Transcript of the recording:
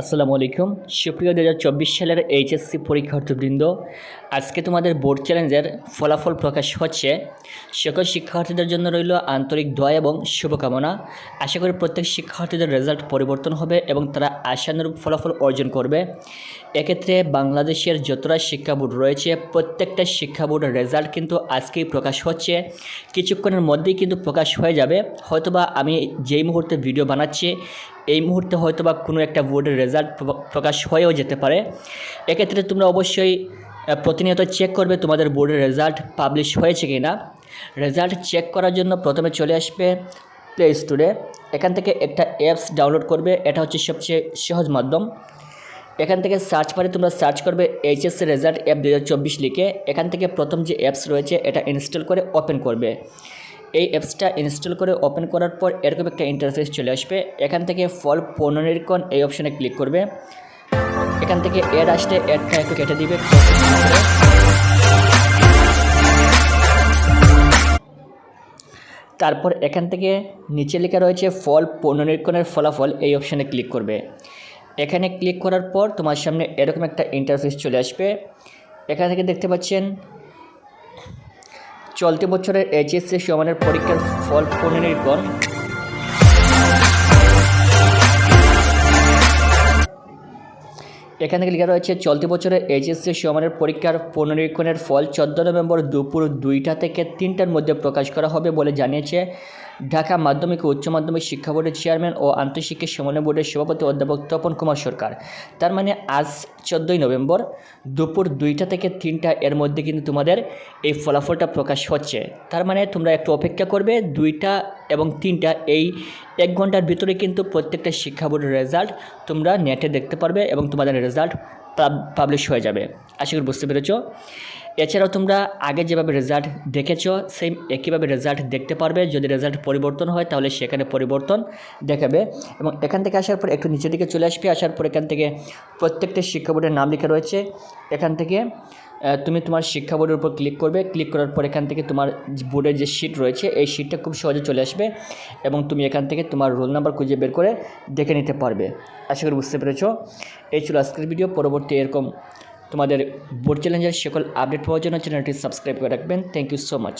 আসসালামু আলাইকুম। সুপ্রিয় দু হাজার চব্বিশ সালের এইচএসসি পরীক্ষার্থীবৃন্দ, আজকে তোমাদের বোর্ড চ্যালেঞ্জের ফলাফল প্রকাশ হচ্ছে, সকল শিক্ষার্থীদের জন্য রইল আন্তরিক দোয়া এবং শুভকামনা। আশা করি প্রত্যেক শিক্ষার্থীদের রেজাল্ট পরিবর্তন হবে এবং তারা আশানুরূপ ফলাফল অর্জন করবে। এক্ষেত্রে বাংলাদেশের যতটা শিক্ষা বোর্ড রয়েছে, প্রত্যেকটা শিক্ষা বোর্ডের রেজাল্ট কিন্তু আজকেই প্রকাশ হচ্ছে। কিছুক্ষণের মধ্যেই কিন্তু প্রকাশ হয়ে যাবে। হয়তোবা আমি যেই মুহূর্তে ভিডিও বানাচ্ছি এই মুহূর্তে হয়তো বা কোনো একটা বোর্ডের রেজাল্ট প্রকাশ হয়েও যেতে পারে। এক্ষেত্রে তোমরা অবশ্যই প্রতিনিয়ত চেক করবে তোমাদের বোর্ডের রেজাল্ট পাবলিশ হয়েছে কি না রেজাল্ট চেক করার জন্য প্রথমে চলে আসবে প্লে স্টোরে এখান থেকে একটা অ্যাপস ডাউনলোড করবে, এটা হচ্ছে সবচেয়ে সহজ মাধ্যম। এখান থেকে সার্চ পারে তোমরা সার্চ করবে এইচএসসি রেজাল্ট অ্যাপ দু হাজার চব্বিশ লিখে। এখান থেকে প্রথম যে অ্যাপস রয়েছে, এটা ইনস্টল করে ওপেন করবে। এই অ্যাপসটা ইনস্টল করে ওপেন করার পর এরকম একটা ইন্টারফেস চলে আসবে। এখান থেকে ফল পুনরীক্ষণ এই অপশানে ক্লিক করবে। এখান থেকে অ্যাড আসলে এডটা একটু কেটে দিবে। তারপর এখান থেকে নিচে লেখা রয়েছে ফল পুনরীক্ষণের ফলাফল এই অপশানে ক্লিক করবে। এখানে ক্লিক করার পর তোমার সামনে এরকম একটা ইন্টারফেস চলে আসবে। এখান থেকে দেখতে পাচ্ছেন চলতি বছরের এইচএসসি সমানের পরীক্ষার ফল পুনরীক্ষণ এখান থেকে লেখা রয়েছে, চলতি বছরের এইচএসসি সমানের পরীক্ষার পুনরীক্ষণের ফল চোদ্দ নভেম্বর দুপুর দুইটা থেকে তিনটার মধ্যে প্রকাশ করা হবে বলে জানিয়েছে ঢাকা মাধ্যমিক ও উচ্চ মাধ্যমিক শিক্ষা বোর্ডের চেয়ারম্যান ও আন্তঃশিক্ষা সমন্বয় বোর্ডের সভাপতি অধ্যাপক তপন কুমার সরকার। তার মানে আজ চোদ্দোই নভেম্বর, দুপুর দুইটা থেকে তিনটা এর মধ্যে কিন্তু তোমাদের এই ফলাফলটা প্রকাশ হচ্ছে। তার মানে তোমরা একটু অপেক্ষা করবে, দুইটা এবং তিনটা, এই এক ঘণ্টার ভিতরে কিন্তু প্রত্যেকটা শিক্ষা বোর্ডের রেজাল্ট তোমরা নেটে দেখতে পারবে এবং তোমাদের রেজাল্ট পাবলিশ হয়ে যাবে। আশা করি বুঝতে পেরেছ। এছাড়াও তোমরা আগে যেভাবে রেজাল্ট দেখেছ সেই একইভাবে রেজাল্ট দেখতে পারবে। যদি রেজাল্ট পরিবর্তন হয়, তাহলে সেখানে পরিবর্তন দেখাবে। এবং এখান থেকে আসার পর একটু নিচের দিকে চলে আসবে। আসার পর এখান থেকে প্রত্যেকটা শিক্ষা বোর্ডের নাম লেখা রয়েছে। এখান থেকে তুমি তোমার শিক্ষা বোর্ডের উপর ক্লিক করবে। ক্লিক করার পর এখান থেকে তোমার বোর্ডের যে শিট রয়েছে, এই শিটটা খুব সহজে চলে আসবে এবং তুমি এখান থেকে তোমার রোল নাম্বার খুঁজে বের করে দেখে নিতে পারবে। আশা করি বুঝতে পেরেছ। এই ছিল আজকের ভিডিও পরবর্তী এরকম তোমাদের বোর্ড চ্যালেঞ্জের সকল আপডেট পাওয়ার জন্য চ্যানেলটি সাবস্ক্রাইব করে রাখবেন। Thank you so much